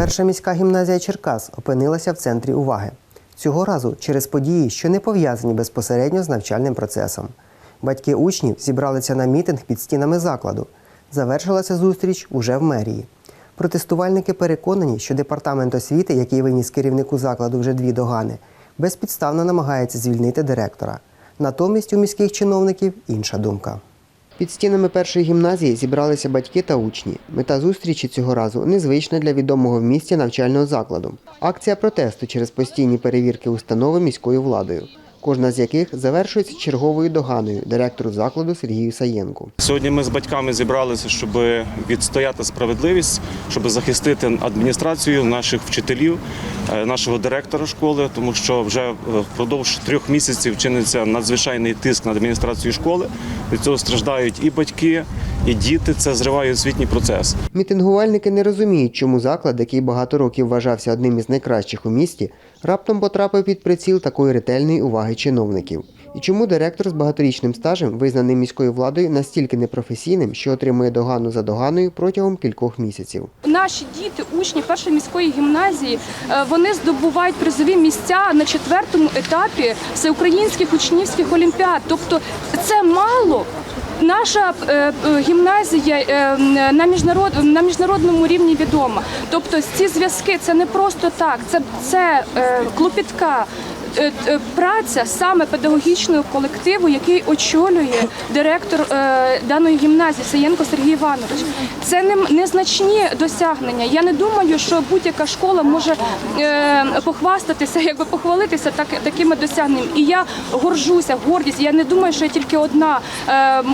Перша міська гімназія Черкас опинилася в центрі уваги. Цього разу через події, що не пов'язані безпосередньо з навчальним процесом. Батьки учнів зібралися на мітинг під стінами закладу. Завершилася зустріч уже в мерії. Протестувальники переконані, що департамент освіти, який виніс керівнику закладу вже дві догани, безпідставно намагається звільнити директора. Натомість у міських чиновників інша думка. Під стінами першої гімназії зібралися батьки та учні. Мета зустрічі цього разу незвична для відомого в місті навчального закладу. Акція протесту через постійні перевірки установи міською владою, кожна з яких завершується черговою доганою директору закладу Сергію Саєнку. Сьогодні ми з батьками зібралися, щоб відстояти справедливість, щоб захистити адміністрацію наших вчителів, е, нашого директора школи, тому що вже впродовж трьох місяців чиниться надзвичайний тиск на адміністрацію школи. Від цього страждають і батьки, і діти. Це зриває освітній процес. Мітингувальники не розуміють, чому заклад, який багато років вважався одним із найкращих у місті, раптом потрапив під приціл такої ретельної уваги чиновників. І чому директор з багаторічним стажем, визнаний міською владою, настільки непрофесійним, що отримує догану за доганою протягом кількох місяців. Наші діти, учні першої міської гімназії, е, вони здобувають призові місця на четвертому етапі всеукраїнських учнівських олімпіад. Тобто це мало. Наша е, е, гімназія е, на міжнарод на міжнародному рівні відома. Тобто ці зв'язки це не просто так, це, це клопітка. Е, е, Праця саме педагогічного колективу, який очолює директор е, даної гімназії Саєнко Сергій Іванович. Це незначні досягнення. Я не думаю, що будь-яка школа може похвастатися, якби похвалитися так, такими досягненнями. І я горжуся, гордість. Я не думаю, що я тільки одна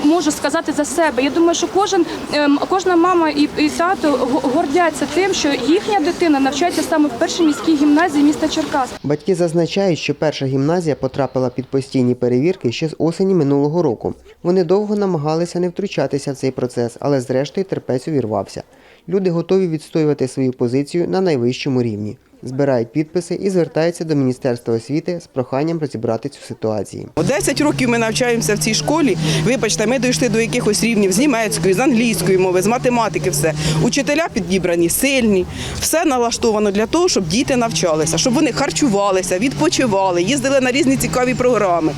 можу сказати за себе. Я думаю, що кожен е, кожна мама і, і тато го- гордяться тим, що їхня дитина навчається саме в першій міській гімназії міста Черкас. Батьки зазначають, що перша гімназія потрапила під постійні перевірки ще з осені минулого року. Вони довго намагалися не втручатися в цей процес, але зрештою терпець увірвався. Люди готові відстоювати свою позицію на найвищому рівні. Збирають підписи і звертаються до Міністерства освіти з проханням розібрати цю ситуацію. 10 років ми навчаємося в цій школі. Вибачте, ми дійшли до якихось рівнів з німецької, з англійської мови, з математики. Все учителя підібрані, сильні. Все налаштовано для того, щоб діти навчалися, щоб вони харчувалися, відпочивали, їздили на різні цікаві програми.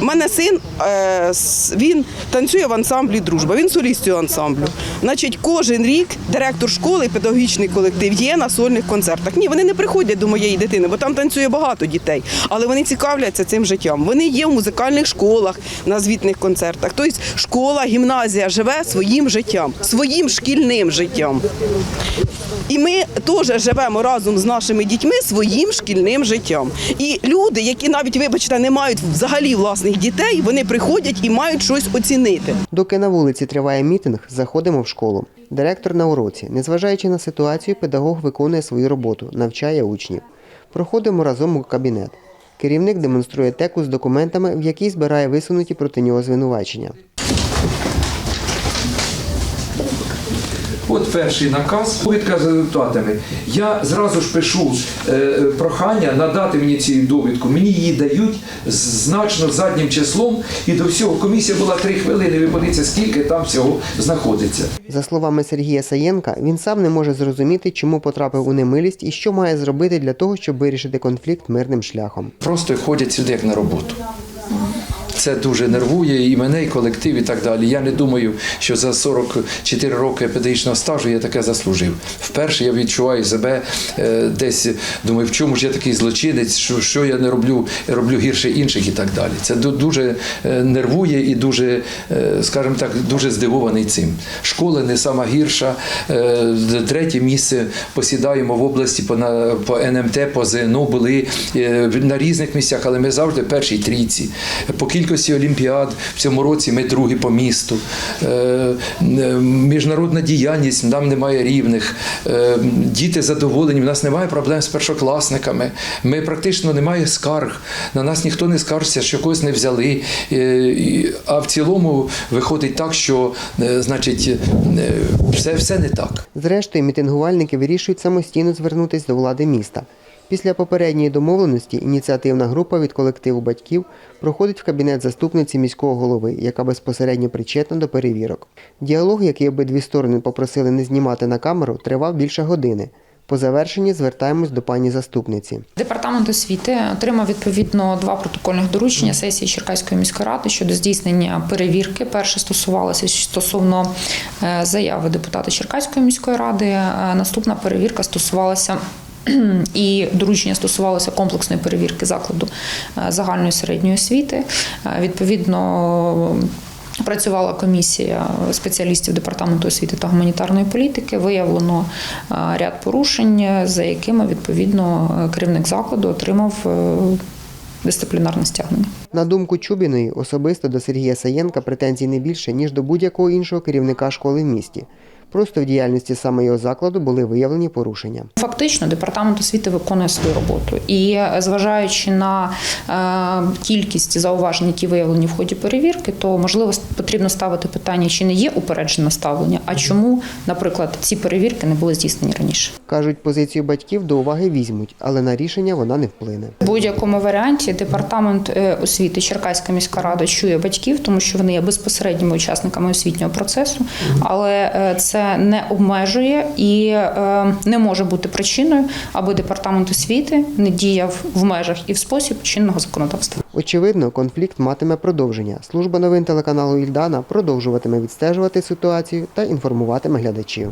У мене син е, він танцює в ансамблі Дружба. Він соліст цього ансамблю. Значить, кожен рік директор школи, педагогічний колектив є на сольних концертах. Ні, вони не приходять до моєї дитини, бо там танцює багато дітей, але вони цікавляться цим життям. Вони є в музикальних школах на звітних концертах. Тобто школа, гімназія живе своїм життям, своїм шкільним життям. І ми теж живемо разом з нашими дітьми своїм шкільним життям. І люди, які навіть, вибачте, не мають взагалі власних дітей, вони приходять і мають щось оцінити. Доки на вулиці триває мітинг, заходимо в школу. Директор на уроці. Незважаючи на ситуацію, педагог виконує свою роботу, навчає учнів. Проходимо разом у кабінет. Керівник демонструє теку з документами, в якій збирає висунуті проти нього звинувачення. От перший наказ, довідка з результатами. Я зразу ж пишу е, прохання надати мені цю довідку. Мені її дають значно заднім числом, і до всього комісія була три хвилини. Ви подивіться, скільки там всього знаходиться. За словами Сергія Саєнка, він сам не може зрозуміти, чому потрапив у немилість і що має зробити для того, щоб вирішити конфлікт мирним шляхом. Просто ходять сюди як на роботу. Це дуже нервує і мене, і колектив, і так далі. Я не думаю, що за 44 роки педагогічного стажу я таке заслужив. Вперше я відчуваю себе е, десь, думаю, в чому ж я такий злочинець, що, що я не роблю, роблю гірше інших і так далі. Це дуже е, нервує і дуже, е, скажімо так, дуже здивований цим. Школа не сама гірша. Третє місце посідаємо в області по, на- по НМТ, по ЗНО були на різних місцях, але ми завжди першій трійці. По кількості олімпіад в цьому році ми другі по місту. Е, е, Міжнародна діяльність нам немає рівних. Е, Діти задоволені, в нас немає проблем з першокласниками. Ми практично немає скарг. На нас ніхто не скаржиться, що когось не взяли. А в цілому виходить так, що значить все, все не так. Зрештою, мітингувальники вирішують самостійно звернутися до влади міста. Після попередньої домовленості ініціативна група від колективу батьків проходить в кабінет заступниці міського голови, яка безпосередньо причетна до перевірок. Діалог, який обидві сторони попросили не знімати на камеру, тривав більше години. По завершенні звертаємось до пані заступниці. Департамент освіти отримав відповідно два протокольних доручення сесії Черкаської міської ради щодо здійснення перевірки. Перше стосувалося стосовно е, заяви депутата Черкаської міської ради. Е, Наступна перевірка стосувалася. І доручення стосувалося комплексної перевірки закладу е, загальної середньої освіти. Е, Відповідно, Працювала комісія спеціалістів департаменту освіти та гуманітарної політики. Виявлено е, ряд порушень, за якими відповідно керівник закладу отримав дисциплінарне стягнення. На думку Чубіної, особисто до Сергія Саєнка претензій не більше, ніж до будь-якого іншого керівника школи в місті. Просто в діяльності саме його закладу були виявлені порушення. Фактично, департамент освіти виконує свою роботу, і е, зважаючи на е, кількість зауважень, які виявлені в ході перевірки, то можливо потрібно ставити питання, чи не є упереджене ставлення, а чому, наприклад, ці перевірки не були здійснені раніше. Кажуть, позицію батьків до уваги візьмуть, але на рішення вона не вплине. В будь-якому варіанті департамент е, освіти Черкаська міська рада чує батьків, тому що вони є безпосередніми учасниками освітнього процесу, але е, не обмежує і е, не може бути причиною, аби департамент освіти не діяв в межах і в спосіб чинного законодавства. Очевидно, конфлікт матиме продовження. Служба новин телеканалу Ільдана продовжуватиме відстежувати ситуацію та інформуватиме глядачів.